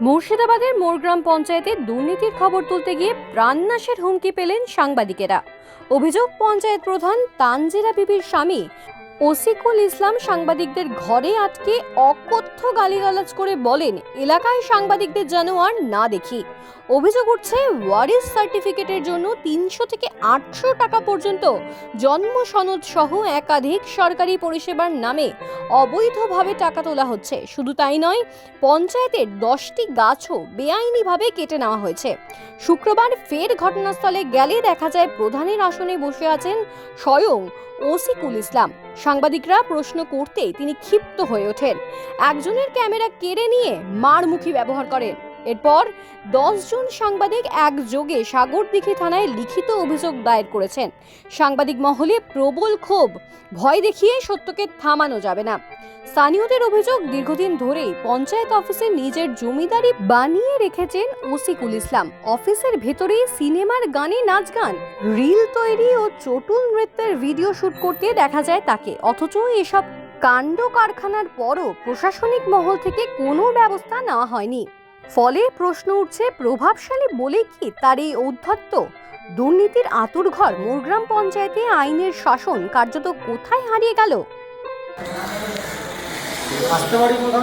মুর্শিদাবাদের মোরগ্রাম পঞ্চায়েতে দুর্নীতির খবর তুলতে গিয়ে প্রাণনাশের হুমকি পেলেন সাংবাদিকেরা। অভিযোগ, পঞ্চায়েত প্রধান তানজিরা বিবির স্বামী ওসিকুল ইসলাম সাংবাদিকদের ঘরে আটকে অকথ্য গালিগালাজ করে বলেন, এলাকায় সাংবাদিকদের যেন আর না দেখি। অভিযোগ উঠছে, ওয়ারিস সার্টিফিকেটের জন্য তিনশো থেকে আটশো টাকা পর্যন্ত জন্ম সনদ সহ একাধিক সরকারি পরিষেবার নামে অবৈধভাবে টাকা তোলা হচ্ছে। শুধু তাই নয়, পঞ্চায়েতের দশটি গাছও বেআইনিভাবে কেটে নেওয়া হয়েছে। শুক্রবার ফের ঘটনাস্থলে গেলে দেখা যায়, প্রধানের আসনে বসে আছেন স্বয়ং ওসিকুল ইসলাম। সাংবাদিকরা প্রশ্ন করতেই তিনি ক্ষিপ্ত হয়ে ওঠেন। একজনের ক্যামেরা কেড়ে নিয়ে মারমুখী ব্যবহার করেন। এরপর দশজন সাংবাদিক একযোগে সাগরদিঘি থানায় লিখিত অভিযোগ দায়ের করেছেন। সাংবাদিক মহলে প্রবল ক্ষোভ, ভয় দেখিয়ে সত্যকে থামানো যাবে না। স্থানীয়দের অভিযোগ দীর্ঘদিন ধরেই পঞ্চায়েত অফিসে নিজের জমিদারি বানিয়ে রেখেছেন ওসিকুল ইসলাম। অফিসের ভেতরেই সিনেমার গানে নাচ গান, রিল তৈরি ও চটুল নৃত্যের ভিডিও শুট করতে দেখা যায় তাকে। অথচ এসব কাণ্ড কারখানার পরও প্রশাসনিক মহল থেকে কোনো ব্যবস্থা নেওয়া হয়নি। ফলে প্রশ্ন উঠছে, প্রভাবশালী বলে কি তার এই ঔদ্ধত্য? দুর্নীতির আতুরঘর মোরগ্রাম পঞ্চায়েতে আইনের শাসন কার্যত কোথায় হারিয়ে গেল? আসতে পারি কোথাও?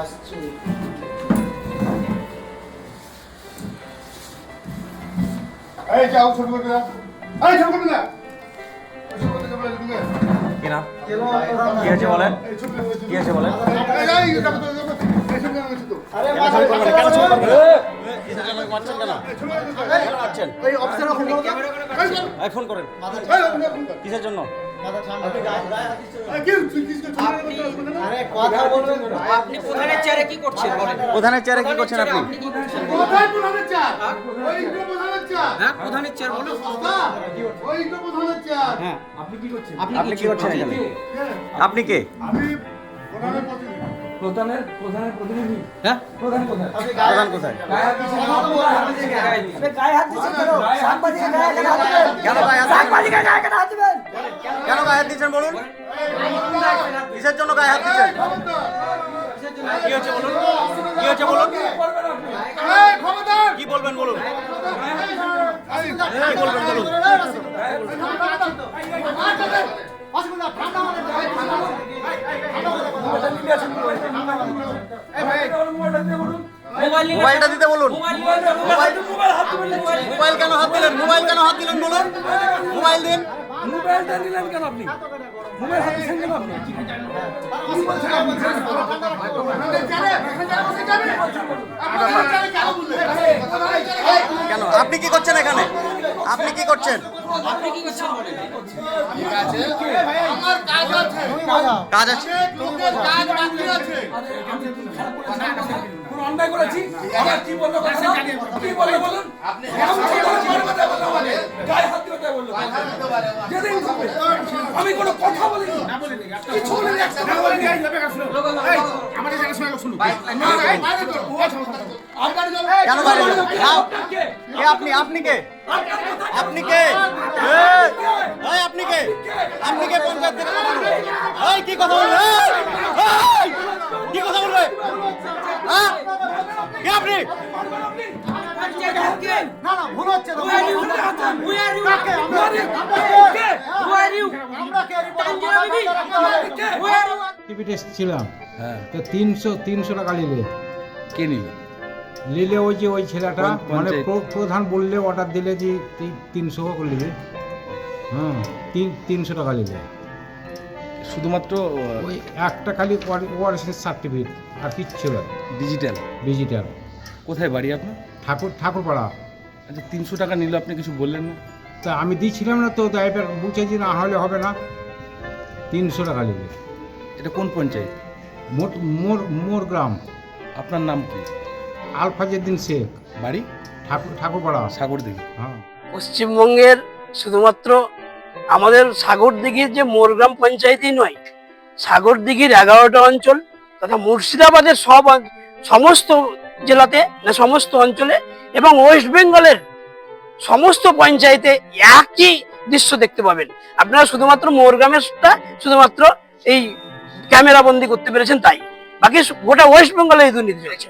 আসছি। এই যাও ছোট করবে এই ছোট করবে না কি নাম কি হয়েছে বলেন কি হয়েছে বলেন আরে কেন? ছবি করবেন? মাথা কিসের জন্য মারছেন কেন কেন মারছেন? এই অফিসার ফোন করেন। কিসের জন্য? প্রধানের চেয়ারে কি করছেন? প্রধানের চেয়ারে কি করছেন আপনি? প্রধানের হ্যাঁ? চেয়ার। বলুন। হ্যাঁ আপনি কি করছেন? আপনি কি প্রধানের প্রধানের প্রতিনিধি। হ্যাঁ? প্রধান কোথায়? প্রধান কোথায়? গায়ে হাত দিচ্ছেন গায়ে হাত কেন? সাংবাদিকের গায়ে কেন হাত দিবেন? কেন গায়ে সাংবাদিকের গায়ে কেন হাত দিবেন? কেন গায়ে হাত দিচ্ছেন বলুন? কিসের জন্য গায়ে হাত দিচ্ছেন? মোবাইলটা দিতে বলুন। মোবাইল নিয়ে মোবাইল মোবাইল হাত দিবেন মোবাইল। কেন হাত দিলেন? মোবাইল কেন হাত দিলেন বলুন? মোবাইল দিন। মোবাইলটা নিলেন কেন আপনি? মোবাইল হাত দিচ্ছেন কেন আপনি কি আপনি? কেন? আপনি কি করছেন এখানে? আপনি কি করছেন আপনি কি করছেন বলেন আমার কাজ আছে কাজ আছে লোকের কাজ বাকি আছে কোনো অন্যায় করেছি আবার কি বলল কথা কি বলুন বলে? আমি কোনো কথা বলিনি কিছু বলিনি একটা কথা বলিনি। কেন বাইরে যাবেন? যাও। কে আপনি আপনি কে আপনি কে? আপনি কে? আপনি কে পঞ্চায়েত থেকে কথা বলবে এই কি কথা বলবে কি কথা বলবে হ্যাঁ? কে আপনি? না, না, ভুল হচ্ছে? টিকিট এসেছিলাম তো তিনশো তিনশো টাকা নিলে। কে নিল? নিলে ওই যে ওই ছেলেটা মানে প্রধান বললে অর্ডার দিলে যে তিনশো করে নেবে হ্যাঁ তিন তিনশো টাকা নেবে শুধুমাত্র ওই একটা খালি ওয়ারেসের সার্টিফিকেট আর কিচ্ছু না। ডিজিটাল ডিজিটাল কোথায় বাড়ি আপনার? ঠাকুর ঠাকুরপাড়া। আচ্ছা তিনশো টাকা নিল আপনি কিছু বললেন না? তা আমি দিয়েছিলাম না তো এবার বুঝে যে না হলে হবে না। তিনশো টাকা নেবে এটা কোন পঞ্চায়েত? মোট মোর মোর গ্রাম। আপনার নাম কি? আলফাজেদ্দিন শেখ বাড়ি? ঠাকুর ঠাকুরপাড়া সাগর দিঘি হ্যাঁ। পশ্চিমবঙ্গের শুধুমাত্র আমাদের সাগরদিঘির যে মোরগ্রাম পঞ্চায়েতই নয় সাগরদিঘির এগারোটা অঞ্চল তথা মুর্শিদাবাদের সব সমস্ত জেলাতে না সমস্ত অঞ্চলে এবং ওয়েস্ট বেঙ্গলের সমস্ত পঞ্চায়েতে একই দৃশ্য দেখতে পাবেন। আপনারা শুধুমাত্র মোরগ্রামেরটা শুধুমাত্র এই ক্যামেরা বন্দি করতে পেরেছেন তাই। বাকি গোটা ওয়েস্ট বেঙ্গলে এই দুর্নীতি চলছে।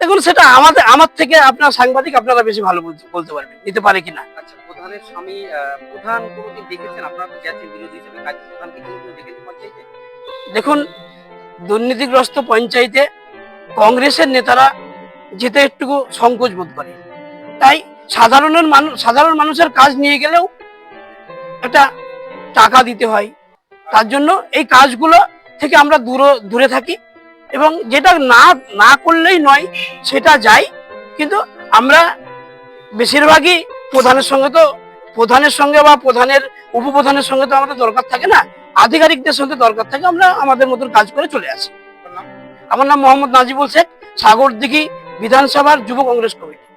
দেখুন সেটা আমাদের আমার থেকে আপনার সাংবাদিক আপনারা বেশি ভালো বলতে পারবেন নিতে পারে কিনা। আচ্ছা প্রধানের স্বামী প্রধান কোনোদিন দেখেছেন? আপনারা বিরোধী হিসেবে কাজ প্রধানকে দেখেছেন পঞ্চায়েতে? দেখুন দুর্নীতিগ্রস্ত পঞ্চায়েতে কংগ্রেসের নেতারা যেতে একটু সংকোচ বোধ করে। তাই সাধারণের মানুষ সাধারণ মানুষের কাজ নিয়ে গেলেও একটা টাকা দিতে হয়। তার জন্য এই কাজগুলো থেকে আমরা দূরে দূরে থাকি। এবং যেটা না না করলেই নয়, সেটা যাই কিন্তু আমরা বেশিরভাগই প্রধানের সঙ্গে তো, প্রধানের সঙ্গে বা প্রধানের, উপপ্রধানের সঙ্গে তো আমাদের দরকার থাকে না। আধিকারিকদের সঙ্গে দরকার থাকে, আমরা আমাদের মতন কাজ করে চলে আসি। আমার নাম মোহাম্মদ নাজিবুল শেখ, সাগরদিঘি বিধানসভার যুব কংগ্রেস কমিটি।